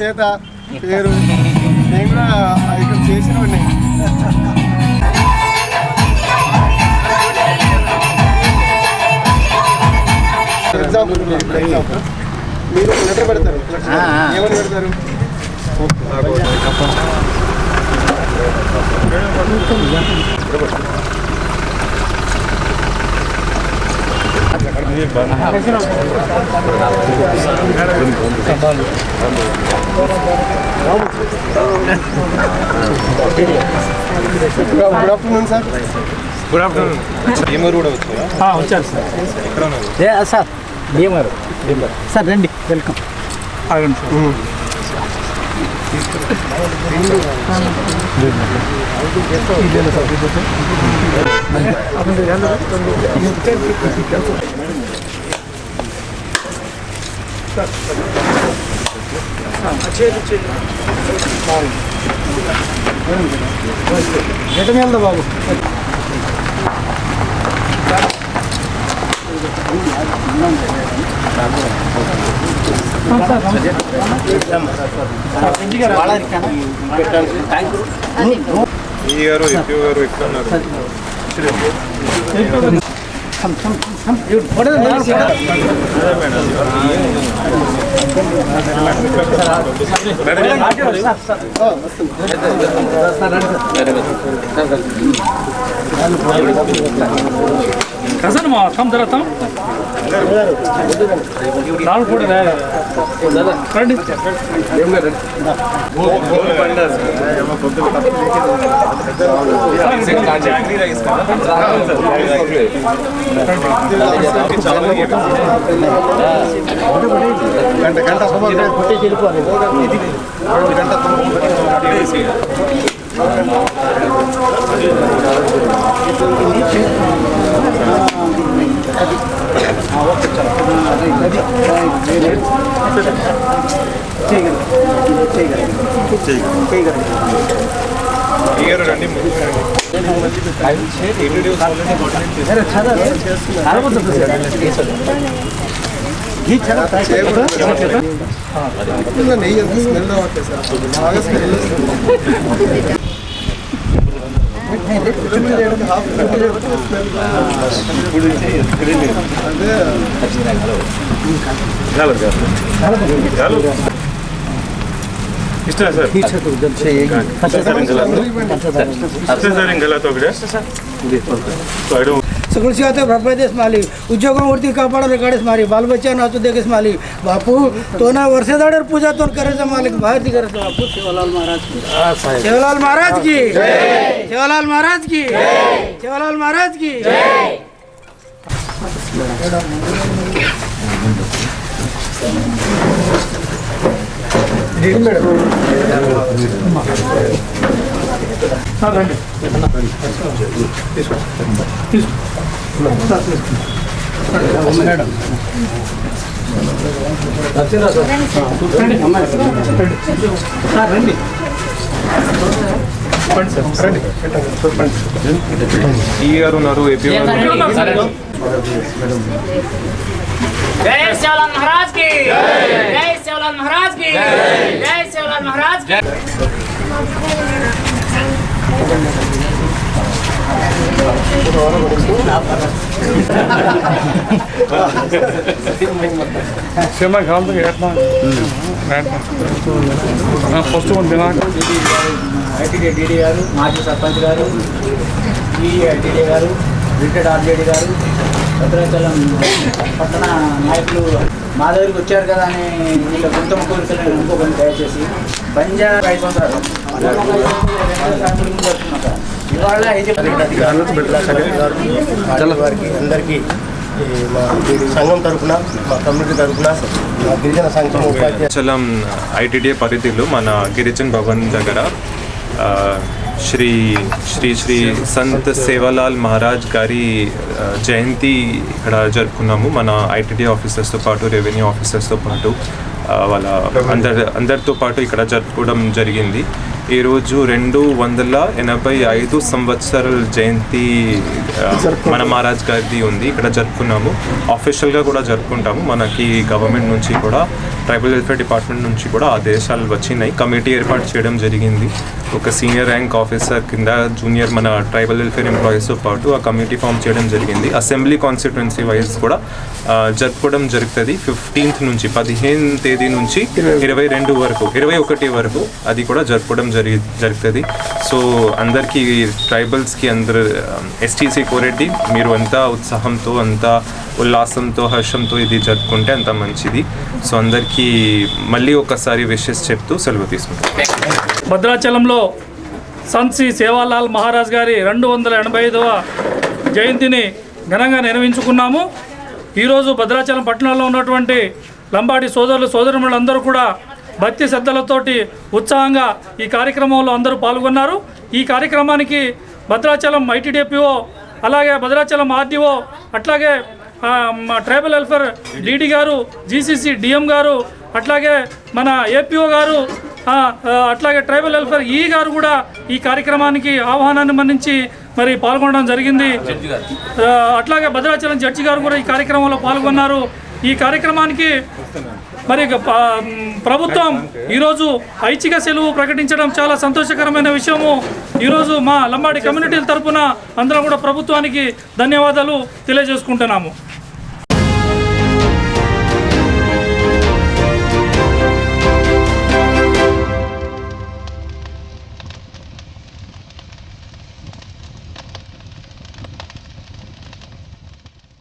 చేత పేరు. నేను కూడా ఇక్కడ చేసిన ఎగ్జాంపుల్ ఇప్పుడు ఎగ్జాంపుల్. మీరు లెటర్ పెడతారు. ఏమని పెడతారు? Good afternoon sir good afternoon Bhimuru కూడా వచ్చారా? వచ్చారు సార్ ఏ సార్. గారు సార్ రండి. వెల్కమ్ అడగండి సార్ ఎటు వెళ్దా బాబు ఈ గారు ఎప్పి గారు ఎక్కడ ఉన్నారు కసన్ మా తమ్ జర తమ్ నాలుగు కూడా రండి గంట గంట సుమారు కొట్టేసి వెళ్ళిపోవాలి గంట ఈ నెయ్యి స్మెల్ అవ్వట్లేదు సార్ ಇಷ್ಟ ಸರ್ ಹಿಂಗೆಲ್ಲ ತಗೊಳ್ಳಿ ಸೊ ಐ ಡೋಂಟ್ सगळी आता भरपाई देस माली उद्योगावरती कापडाला काढेस मारी बालबच्चा नाचू देगेस माली बापू तो ना वर्षेदाडर पूजा तो करायचा मालिक बाहेर ती करायचा बापू सेवालाल महाराज की सेवालाल महाराज की सेवालाल महाराज की सेवालाल महाराज की రండి. ఈ గారు ఉన్నారు ఏపీ గారు जय सेवालाल महाराज की जय सेवालाल महाराज की जय सेवालाल महाराज की సినిమా కావాలి ఎట్లా ఫస్ట్ వన్ దినాక ఐటీడీ డీడీ గారు మాజీ సర్పంచ్ గారు ఈఐటీడీ గారు రిటైర్డ్ ఆర్జేడీ గారు భద్రాచలం పట్టణ నాయకులు మా దగ్గరికి వచ్చారు కదా అని వీళ్ళ ఉత్తమ కోరికలను అనుకోకండి దయచేసి పంజా ఐదు సంవత్సరాలు ఇవాళ ఐదు వారికి అందరికీ ఈ మా సంఘం తరఫున మా కమ్యూనిటీ తరఫున మా గిరిజన చలం ఐటీడీఏ పరిధిలో మన గిరిజన్ భవన్ దగ్గర శ్రీ శ్రీ శ్రీ సంత్ సేవాలాల్ మహారాజ్ గారి జయంతి ఇక్కడ జరుపుకున్నాము. మన ఐటీడీ ఆఫీసర్స్తో పాటు రెవెన్యూ ఆఫీసర్స్తో పాటు వాళ్ళ అందరి అందరితో పాటు ఇక్కడ జరుపుకోవడం జరిగింది. ఈరోజు రెండు వందల ఎనభై ఐదు సంవత్సరాల జయంతి మన మహారాజ్ గారిది ఉంది. ఇక్కడ జరుపుకున్నాము. ఆఫీషియల్గా కూడా జరుపుకుంటాము. మనకి గవర్నమెంట్ నుంచి కూడా ట్రైబల్ వెల్ఫేర్ డిపార్ట్మెంట్ నుంచి కూడా ఆదేశాలు వచ్చినాయి. కమిటీ ఏర్పాటు చేయడం జరిగింది. ఒక సీనియర్ ర్యాంక్ ఆఫీసర్ కింద జూనియర్ మన ట్రైబల్ వెల్ఫేర్ ఎంప్లాయీస్తో పాటు ఆ కమిటీ ఫామ్ చేయడం జరిగింది. అసెంబ్లీ కాన్స్టిట్యున్సీ వైజ్ కూడా జరుపుకోవడం జరుగుతుంది. ఫిఫ్టీన్త్ నుంచి పదిహేను తేదీ నుంచి ఇరవై. రెండు వరకు ఇరవై ఒకటి వరకు అది కూడా జరుపుకోవడం జరిగి జరుగుతుంది. సో అందరికీ ట్రైబల్స్కి అందరు ఎస్టీసీ కోరెడ్డి మీరు అంతా ఉత్సాహంతో అంతా ఉల్లాసంతో హర్షంతో ఇది జరుపుకుంటే అంత మంచిది. సో అందరికీ మళ్ళీ ఒకసారి విషెస్ చెప్తూ సెలవు తీసుకుంటాం. భద్రాచలంలో సంత్ శ్రీ సేవాలాల్ మహారాజ్ గారి రెండు వందల ఎనభై ఐదవ జయంతిని ఘనంగా నిర్వహించుకున్నాము. ఈరోజు భద్రాచలం పట్టణంలో ఉన్నటువంటి లంబాడి సోదరులు సోదరులందరూ కూడా భక్తి శ్రద్ధలతోటి ఉత్సాహంగా ఈ కార్యక్రమంలో అందరూ పాల్గొన్నారు. ఈ కార్యక్రమానికి భద్రాచలం ఐటీడీపీఓ అలాగే భద్రాచలం ఆర్డీఓ అట్లాగే ట్రైబల్ వెల్ఫేర్ డీడీ గారు జీసీసీ డిఎం గారు అట్లాగే మన ఏపీఓ గారు అట్లాగే ట్రైబల్ వెల్ఫేర్ ఈ గారు కూడా ఈ కార్యక్రమానికి ఆహ్వానాన్ని మన్నించి మరి పాల్గొనడం జరిగింది. అట్లాగే భద్రాచలం జడ్జి గారు కూడా ఈ కార్యక్రమంలో పాల్గొన్నారు. ఈ కార్యక్రమానికి మరి ప్రభుత్వం ఈరోజు ఐచ్ఛిక సెలవు ప్రకటించడం చాలా సంతోషకరమైన విషయము. ఈరోజు మా లంబాడి కమ్యూనిటీల తరపున అందరం కూడా ప్రభుత్వానికి ధన్యవాదాలు తెలియజేసుకుంటున్నాము.